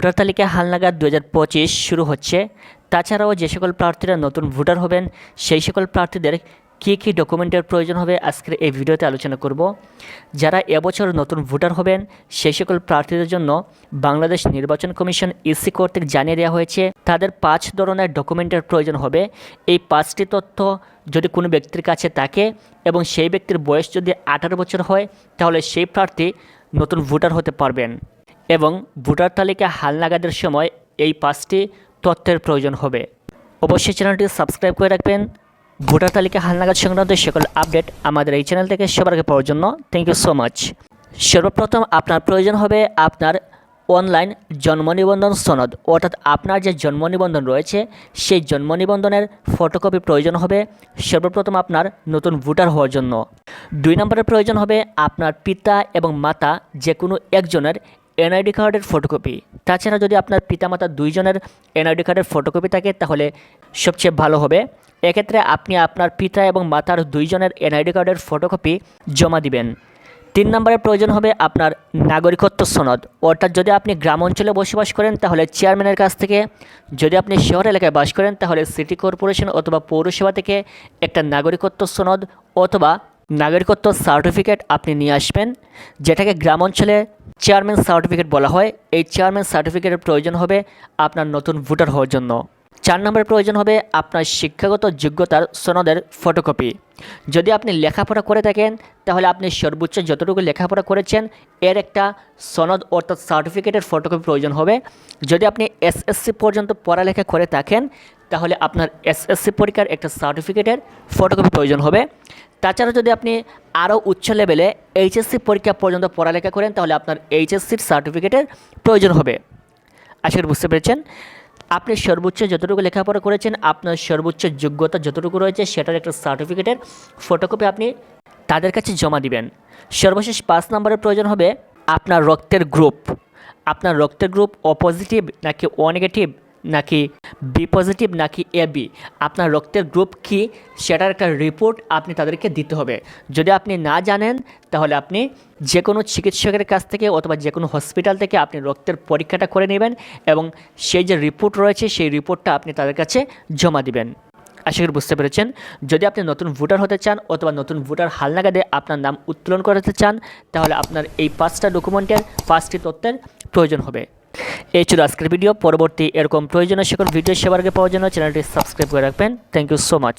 Voter তালিকা হালনাগাদ দু পঁচিশ শুরু হচ্ছে। তাছাড়াও যে সকল প্রার্থীরা নতুন ভোটার হবেন, সেই সকল প্রার্থীদের কী কী ডকুমেন্টের প্রয়োজন হবে আজকের এই ভিডিওতে আলোচনা করব। যারা এবছর নতুন ভোটার হবেন, সেই সকল প্রার্থীদের জন্য বাংলাদেশ নির্বাচন কমিশন ইসি কর্তৃক জানিয়ে দেওয়া হয়েছে, তাদের পাঁচ ধরনের ডকুমেন্টের প্রয়োজন হবে। এই পাঁচটি তথ্য যদি কোনো ব্যক্তির কাছে থাকে এবং সেই ব্যক্তির বয়স যদি আঠারো বছর হয়, তাহলে সেই প্রার্থী নতুন ভোটার হতে পারবেন। এবং ভোটার তালিকা হালনাগাদের সময় এই পাঁচটি তথ্যের প্রয়োজন হবে। অবশ্যই চ্যানেলটি সাবস্ক্রাইব করে রাখবেন। ভোটার তালিকা হালনাগাদ সংক্রান্ত সকল আপডেট আমাদের এই চ্যানেল থেকে সবার আগে পাওয়ার জন্য থ্যাংক ইউ সো মাচ সর্বপ্রথম আপনার প্রয়োজন হবে আপনার অনলাইন জন্ম নিবন্ধন সনদ, অর্থাৎ আপনার যে জন্ম নিবন্ধন রয়েছে, সেই জন্ম নিবন্ধনের ফটোকপি প্রয়োজন হবে। সর্বপ্রথম আপনার নতুন ভোটার হওয়ার জন্য। দুই নম্বরের প্রয়োজন হবে আপনার পিতা এবং মাতা যে কোনো একজনের এনআইডি কার্ডের ফটোকপি তাছাড়া যদি আপনার পিতামাতা দুইজনের এনআইডি কার্ডের ফটোকপি থাকে, তাহলে সবচেয়ে ভালো হবে। এক্ষেত্রে আপনি আপনার পিতা এবং মাতার দুইজনের এনআইডি কার্ডের ফটোকপি জমা দিবেন। তিন নম্বরের প্রয়োজন হবে আপনার নাগরিকত্ব সনদ। অর্থাৎ যদি আপনি গ্রাম অঞ্চলে বসবাস করেন, তাহলে চেয়ারম্যানের কাছ থেকে যদি আপনি শহর এলাকায় বাস করেন, তাহলে সিটি কর্পোরেশন অথবা পৌরসভা থেকে একটা নাগরিকত্ব সনদ অথবা নাগরিকত্ব সার্টিফিকেট আপনি নিয়ে আসবেন, যেটাকে গ্রাম অঞ্চলে চেয়ারম্যান সার্টিফিকেট বলা হয়। এই চেয়ারম্যান সার্টিফিকেটের প্রয়োজন হবে আপনার নতুন ভোটার হওয়ার জন্য। চার নম্বরের প্রয়োজন হবে আপনার শিক্ষাগত যোগ্যতার সনদের ফটোকপি। যদি আপনি লেখাপড়া করে থাকেন, তাহলে আপনি সর্বোচ্চ যতটুকু লেখাপড়া করেছেন, এর একটা সনদ অর্থাৎ সার্টিফিকেটের ফটোকপি প্রয়োজন হবে। যদি আপনি এসএসসি পর্যন্ত পড়ালেখা করে থাকেন, তাহলে আপনার এসএসসি পরীক্ষার একটা সার্টিফিকেটের ফটোকপি প্রয়োজন হবে। তাছাড়া যদি আপনি আরও উচ্চ লেভেলে এইচএসসি পরীক্ষা পর্যন্ত পড়ালেখা করেন, তাহলে আপনার এইচএসসির সার্টিফিকেটের প্রয়োজন হবে। আশা করি বুঝতে পেরেছেন। আপনি সর্বোচ্চ যতটুকু লেখাপড়া করেছেন, আপনার সর্বোচ্চ যোগ্যতা যতটুকু রয়েছে, সেটার একটা সার্টিফিকেটের ফটোকপি আপনি তাদের কাছে জমা দিবেন। সর্বশেষ পাঁচ নম্বরের প্রয়োজন হবে, আপনার রক্তের গ্রুপ আপনার রক্তের গ্রুপ অপজিটিভ পজিটিভ নাকি ও নেগেটিভ নাকি বি পজিটিভ নাকি এ বি? আপনার রক্তের গ্রুপ কি? সেটার একটা রিপোর্ট আপনি তাদেরকে দিতে হবে। যদি আপনি না জানেন, তাহলে আপনি যে কোনো চিকিৎসকের কাছ থেকে অথবা যে কোনো হসপিটাল থেকে আপনি রক্তের পরীক্ষাটা করে নেবেন এবং সেই যে রিপোর্ট রয়েছে, সেই রিপোর্টটা আপনি তাদের কাছে জমা দিবেন। আশা করি বুঝতে পেরেছেন। যদি আপনি নতুন ভোটার হতে চান অথবা নতুন ভোটার হালনাগাদে আপনার নাম উত্তোলন করাতে চান, তাহলে আপনার এই পাঁচটা ডকুমেন্টের পাঁচটি তথ্যের প্রয়োজন হবে। এই ছিল আজকের ভিডিও। পরবর্তী এরকম প্রয়োজনীয় সকল ভিডিও সেবার আগে পাওয়ার জন্য চ্যানেলটি সাবস্ক্রাইব করে রাখবেন। Thank you so much